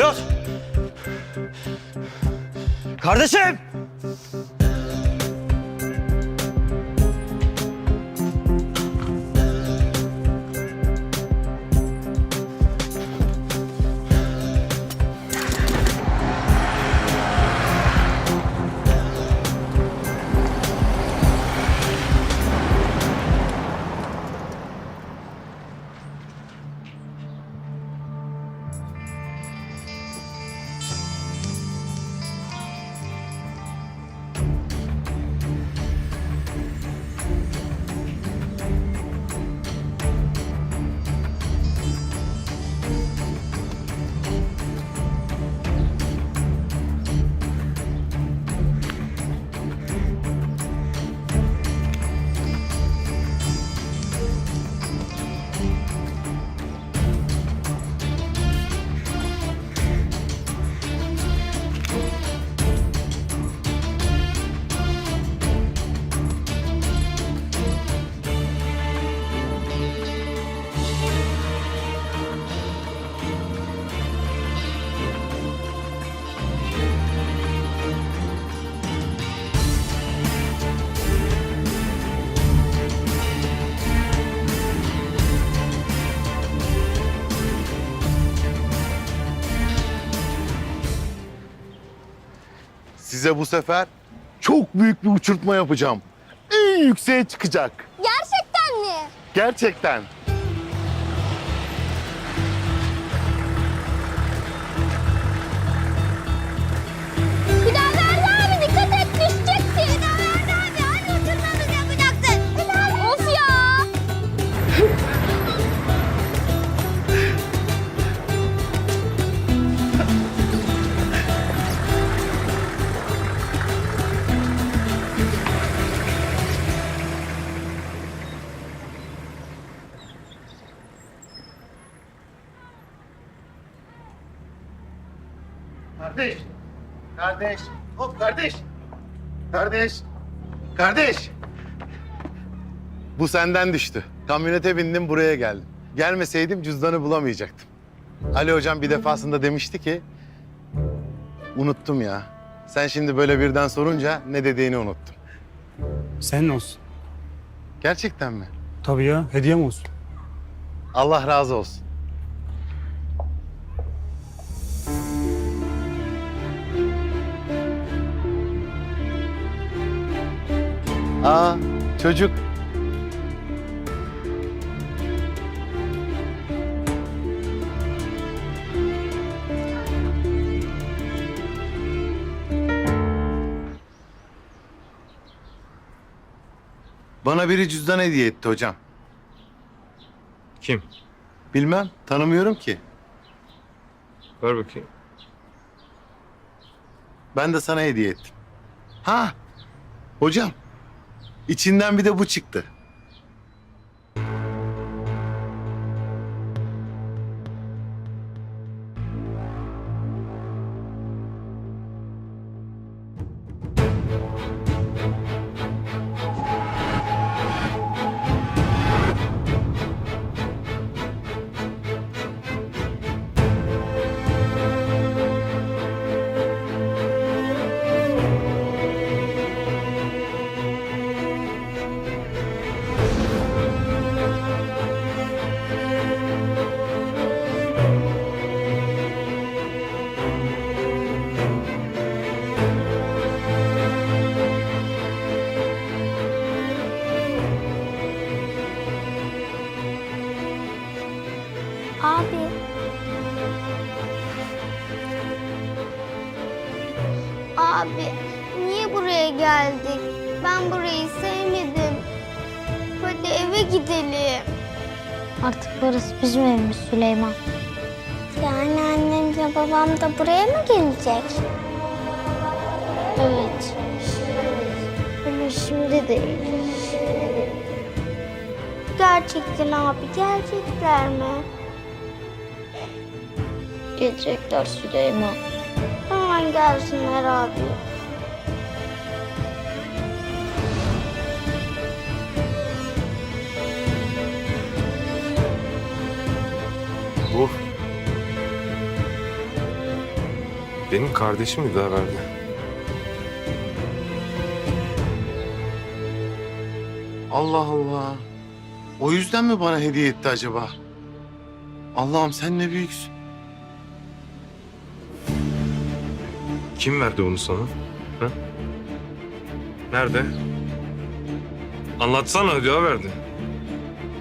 Pilot! Kardeşim! Size bu sefer çok büyük bir uçurtma yapacağım. En yükseğe çıkacak. Gerçekten mi? Gerçekten. Kardeş. Kardeş. Hop kardeş. Kardeş. Kardeş. Bu senden düştü. Kamyonete bindim buraya geldim. Gelmeseydim cüzdanı bulamayacaktım. Ali hocam bir defasında demişti ki... Unuttum ya. Sen şimdi böyle birden sorunca ne dediğini unuttum. Senin olsun. Gerçekten mi? Tabii ya, hediyem olsun. Allah razı olsun. Aa, çocuk. Bana biri cüzdan hediye etti hocam. Kim? Bilmem, tanımıyorum ki. Ver bakayım. Ben de sana hediye ettim. Ha, hocam. İçinden bir de bu çıktı. Abi niye buraya geldik? Ben burayı sevmedim. Hadi eve gidelim. Artık burası bizim evimiz Süleyman. Yani annemle babam da buraya mı gelecek? Evet. Ama şimdi değil. Gerçekten abi gelecekler mi? Gelecekler Süleyman. Hemen gelsinler abi. Bu... Benim kardeşim mi daha verdi? Allah Allah. O yüzden mi bana hediye etti acaba? Allah'ım sen ne büyüksün. Kim verdi onu sana? Ha? Nerede? Anlatsana ödüyor verdi.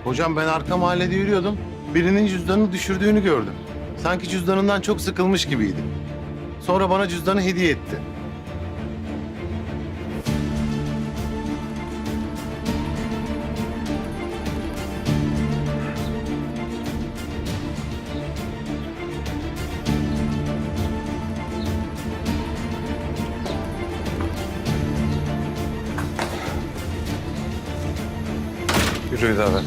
Hocam ben arka mahallede yürüyordum. Birinin cüzdanını düşürdüğünü gördüm. Sanki cüzdanından çok sıkılmış gibiydi. Sonra bana cüzdanı hediye etti. Yürü ödüyor verdi.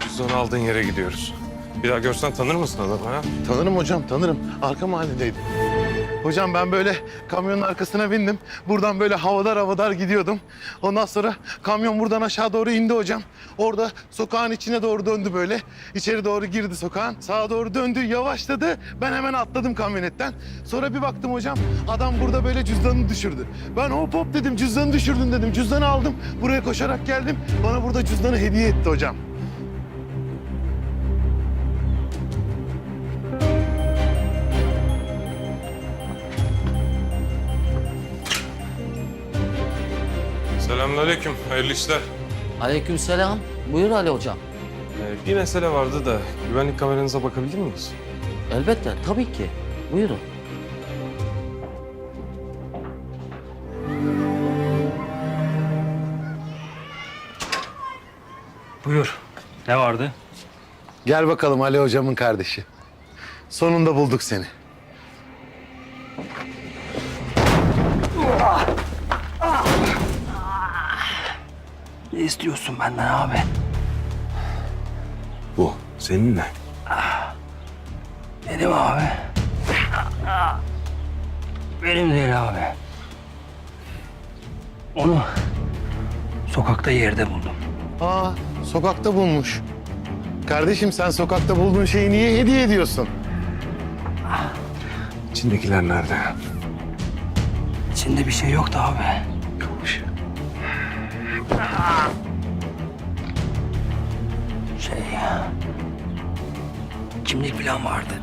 Cüzdanı aldığın yere gidiyoruz. Bir daha görsen tanır mısın adamı ha? Tanırım hocam, tanırım. Arka mahalledeydim. Hocam ben böyle kamyonun arkasına bindim. Buradan böyle havadar havadar gidiyordum. Ondan sonra kamyon buradan aşağı doğru indi hocam. Orada sokağın içine doğru döndü böyle. İçeri doğru girdi sokağın. Sağa doğru döndü, yavaşladı. Ben hemen atladım kamyonetten. Sonra bir baktım hocam, adam burada böyle cüzdanını düşürdü. Ben hop hop dedim, cüzdanı düşürdün dedim. Cüzdanı aldım, buraya koşarak geldim. Bana burada cüzdanı hediye etti hocam. Selamünaleyküm, hayırlı işler. Aleykümselam. Buyur Ali hocam. Ee, bir mesele vardı da güvenlik kameranıza bakabilir miyiz? Elbette tabii ki. Buyurun. Buyur. Ne vardı? Gel bakalım Ali hocamın kardeşi. Sonunda bulduk seni. Ne istiyorsun benden abi? Bu, senin ne? Benim abi. Benim değil abi. Onu sokakta yerde buldum. Aa, sokakta bulmuş. Kardeşim sen sokakta bulduğun şeyi niye hediye ediyorsun? İçindekiler nerede? İçinde bir şey yoktu abi. Şey... Kimlik falan vardı.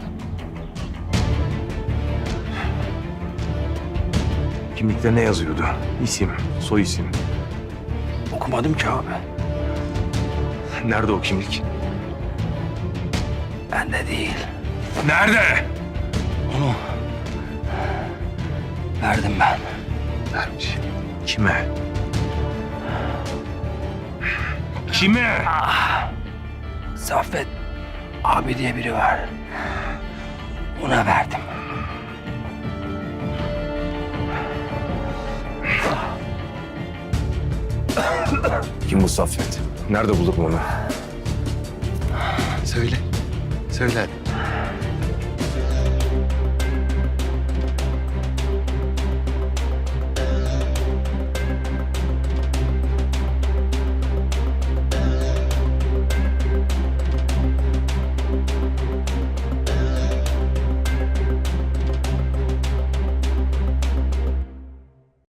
Kimlikte ne yazıyordu? İsim, soy isim. Okumadım ki abi. Nerede o kimlik? Bende değil. Nerede? Onu verdim ben. Vermiş. Kime? Kime? Saffet abi diye biri var. Ona verdim. Kim bu Saffet? Nerede bulurum onu? Söyle. Söyle hadi.